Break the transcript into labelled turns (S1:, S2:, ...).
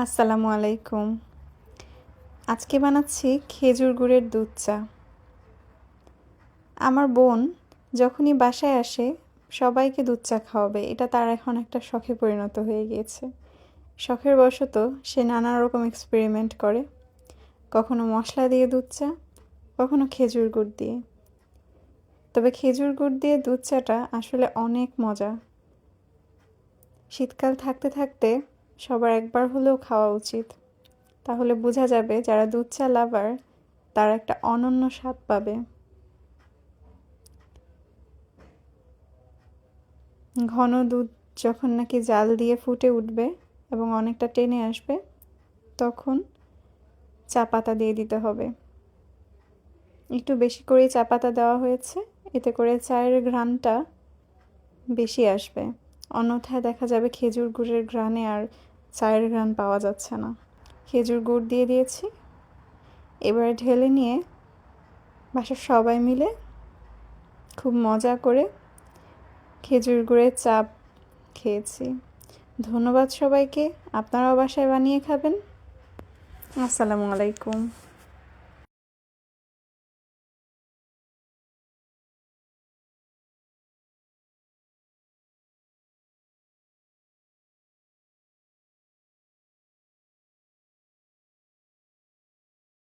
S1: আসসালামু আলাইকুম। আজকে বানাচ্ছি খেজুর গুড়ের দুধ চা। আমার বোন যখনই বাসায় আসে, সবাইকে দুধ চা খাওয়াবে। এটা তার এখন একটা শখে পরিণত হয়ে গিয়েছে। শখের বশত সে নানা রকম এক্সপেরিমেন্ট করে। কখনো মশলা দিয়ে দুধ চা, কখনো খেজুর গুড় দিয়ে। তবে খেজুর গুড় দিয়ে দুধ চাটা আসলে অনেক মজা। শীতকাল থাকতে থাকতে সবার একবার হলেও খাওয়া উচিত। তাহলে বোঝা যাবে যারা দুধ চা লাভার, তারা একটা অনন্য স্বাদ পাবে। ঘন দুধ যখন নাকি জাল দিয়ে ফুটে উঠবে এবং অনেকটা টেনে আসবে, তখন চা পাতা দিয়ে দিতে হবে। একটু বেশি করেই চা পাতা দেওয়া হয়েছে, এতে করে চায়ের ঘ্রাণটা বেশি আসবে। অন্যথায় দেখা যাবে খেজুর গুড়ের ঘ্রাণে আর চায়ের ঘ্রাণ পাওয়া যাচ্ছে না। খেজুর গুড় দিয়ে দিয়েছি। এবারে ঢেলে নিয়ে বাসার সবাই মিলে খুব মজা করে খেজুর গুড়ের চাপ খেয়েছি। ধন্যবাদ সবাইকে। আপনারাও বাসায় বানিয়ে খাবেন। আসসালামু আলাইকুম।